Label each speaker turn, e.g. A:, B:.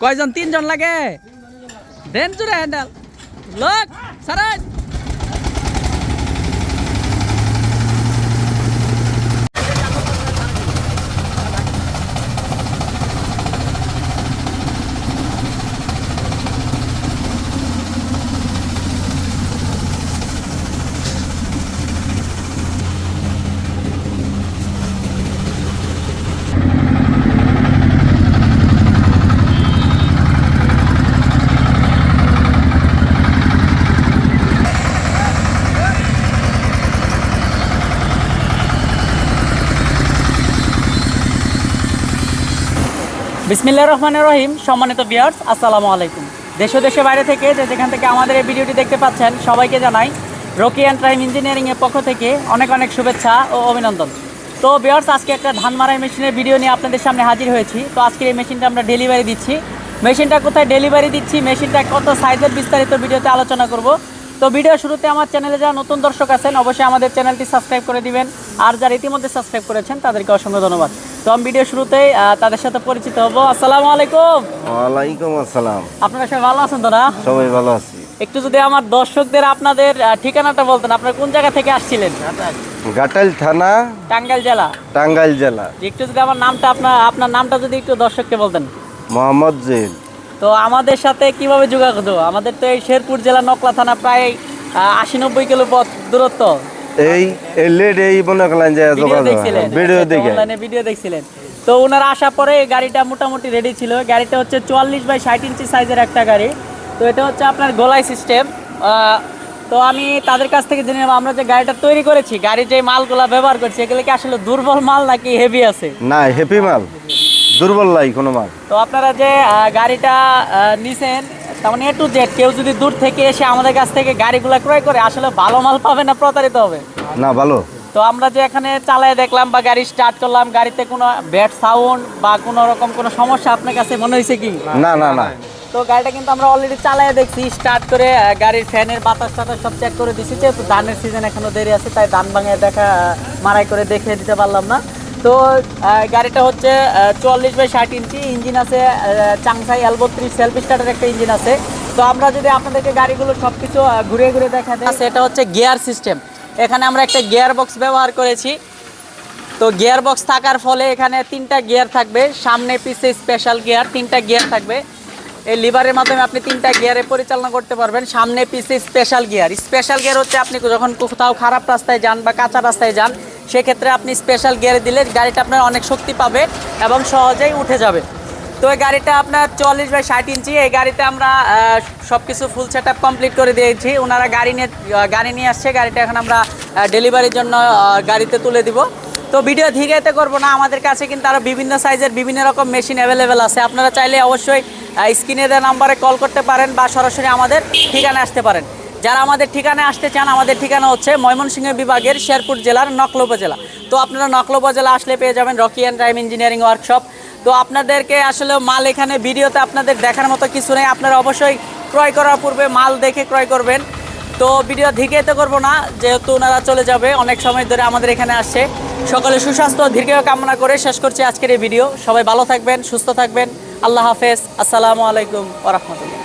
A: কয়জন? তিনজন লাগে। দেন জুড়ে হ্যান্ডেল লোক সারাজ। বিসমিল্লাহ রহমানের রহিম। সম্মানিত বিয়ার্স আসসালামু আলাইকুম। দেশ ও দেশের বাইরে থেকে যে যেখান থেকে আমাদের এই ভিডিওটি দেখতে পাচ্ছেন, সবাইকে জানাই রকি অ্যান্ড ট্রাইম ইঞ্জিনিয়ারিংয়ের পক্ষ থেকে অনেক অনেক শুভেচ্ছা ও অভিনন্দন। তো বিয়ার্স আজকে একটা ধান মারাই মেশিনের ভিডিও নিয়ে আপনাদের সামনে হাজির হয়েছি। তো আজকে এই মেশিনটা আমরা ডেলিভারি দিচ্ছি। মেশিনটা কোথায় ডেলিভারি দিচ্ছি, মেশিনটা কত সাইজের বিস্তারিত ভিডিওতে আলোচনা করব তো ভিডিও শুরুতে আমার চ্যানেলে যারা নতুন দর্শক আছেন অবশ্যই আমাদের চ্যানেলটি সাবস্ক্রাইব করে দিবেন। আর যারা ইতিমধ্যে সাবস্ক্রাইব করেছেন তাদেরকে অসংখ্য ধন্যবাদ। তো আমি ভিডিও শুরুতেই তাদের সাথে পরিচিত হব। আসসালামু আলাইকুম।
B: ওয়ালাইকুম আসসালাম।
A: আপনারা সবাই ভালো আছেন তো না?
B: সবাই ভালো আছি।
A: একটু যদি আমার দর্শকদের আপনাদের ঠিকানাটা বলতেন আপনারা কোন জায়গা থেকে আসছিলেন?
B: ঘাটাইল থানা
A: টাঙ্গাইল জেলা।
B: টাঙ্গাইল জেলা।
A: একটু যদি আমার নামটা আপনার আপনার নামটা যদি একটু দর্শককে বলতেন।
B: মোহাম্মদ জৈন
A: তো আমাদের সাথে কীভাবে যোগাযোগ? আমাদের তো এই শেরপুর জেলা নকলা থানা প্রায় আশি নব্বই কিলো পথ দূরত্ব।
B: এই লেট এই মনে করলেন যে
A: ভিডিও
B: ভিডিও দেখে।
A: অনলাইনে ভিডিও দেখছিলেন। তো ওনারা আসার পরে গাড়িটা মোটামুটি রেডি ছিল। গাড়িটা হচ্ছে চুয়াল্লিশ বাই ষাট ইঞ্চি সাইজের একটা গাড়ি। তো এটা হচ্ছে আপনার গোলাই সিস্টেম তো আমি তাদের কাছ থেকে জেনে নেব আমরা যে গাড়িটা তৈরি করেছি গাড়ির যে মালগুলা ব্যবহার করছি এগুলো কি আসলে দুর্বল মাল নাকি হেভি আছে?
B: না হ্যাপি মাল। দুর্বল লাই কোনো মাল।
A: তো আপনারা যে গাড়িটা নিছেন তার মানে এ টু জেড কেউ যদি দূর থেকে এসে আমাদের কাছ থেকে গাড়িগুলো ক্রয় করে আসলে ভালো মাল পাবে না প্রতারিত হবে?
B: না ভালো।
A: তো আমরা যে এখানে চালায় দেখলাম বা গাড়ি স্টার্ট করলাম গাড়িতে কোনো ব্যাড সাউন্ড বা কোনো রকম কোনো সমস্যা আপনার কাছে মনে হয়েছে কি?
B: না না না।
A: তো গাড়িটা কিন্তু আমরা অলরেডি চালায় দেখছি স্টার্ট করে গাড়ির ফ্যানের বাতাস টাতাস সব চেক করে দিছি যেহেতু ধানের সিজন এখনও দেরি আছে তাই ধান ভাঙে দেখা মারাই করে দেখে দিতে পারলাম না। তো গাড়িটা হচ্ছে চুয়াল্লিশ বাই ষাট ইঞ্চি, ইঞ্জিন আছে চাংসাই এল বত্রিশ সেলফ স্টার্টের একটা ইঞ্জিন আছে। তো আমরা যদি আপনাদেরকে গাড়িগুলো সব কিছু ঘুরে ঘুরে দেখা দেয় সেটা হচ্ছে গিয়ার সিস্টেম। এখানে আমরা একটা গিয়ার বক্স ব্যবহার করেছি। তো গিয়ার বক্স থাকার ফলে এখানে তিনটা গিয়ার থাকবে, সামনে পিছে স্পেশাল গিয়ার, তিনটা গিয়ার থাকবে। এই লিভারের মাধ্যমে আপনি তিনটা গিয়ারে পরিচালনা করতে পারবেন, সামনে পিছে স্পেশাল গিয়ার। স্পেশাল গিয়ার হচ্ছে আপনি যখন কোথাও খারাপ রাস্তায় যান বা কাঁচা রাস্তায় যান সেক্ষেত্রে আপনি স্পেশাল গিয়ারে দিলে গাড়িটা আপনার অনেক শক্তি পাবে এবং সহজেই উঠে যাবে। তো এই গাড়িটা আপনার চল্লিশ বাই ষাট ইঞ্চি, এই গাড়িতে আমরা সব কিছু ফুল সেট কমপ্লিট করে দিয়েছি। ওনারা গাড়ি নিয়ে গাড়ি নিয়ে আসছে, গাড়িটা এখন আমরা ডেলিভারির জন্য গাড়িতে তুলে দিব। তো ভিডিও ধীরেতে করব না, আমাদের কাছে কিন্তু আরও বিভিন্ন সাইজের বিভিন্ন রকম মেশিন অ্যাভেলেবেল আছে। আপনারা চাইলে অবশ্যই স্ক্রিনে দেওয়া নাম্বারে কল করতে পারেন বা সরাসরি আমাদের ঠিকানায় আসতে পারেন। যারা আমাদের ঠিকানায় আসতে চান, আমাদের ঠিকানা হচ্ছে ময়মনসিংহ বিভাগের শেরপুর জেলার নকল উপজেলা। তো আপনারা নকল উপজেলা আসলে পেয়ে যাবেন Rocky and drive engineering workshop. তো আপনাদেরকে আসলে মাল এখানে ভিডিওতে আপনাদের দেখার মতো কিছু নেই। আপনারা অবশ্যই ক্রয় করার পূর্বে মাল দেখে ক্রয় করবেন। তো ভিডিও ধিকেতে করব না, যেহেতু ওনারা চলে যাবে, অনেক সময় ধরে আমাদের এখানে আসছে। সকলে সুস্বাস্থ্য দীর্ঘ কামনা করে শেষ করছি আজকের এই ভিডিও। সবাই ভালো থাকবেন, সুস্থ থাকবেন। আল্লাহ হাফেজ। আসসালামু আলাইকুম ওরহমতুল্লাহ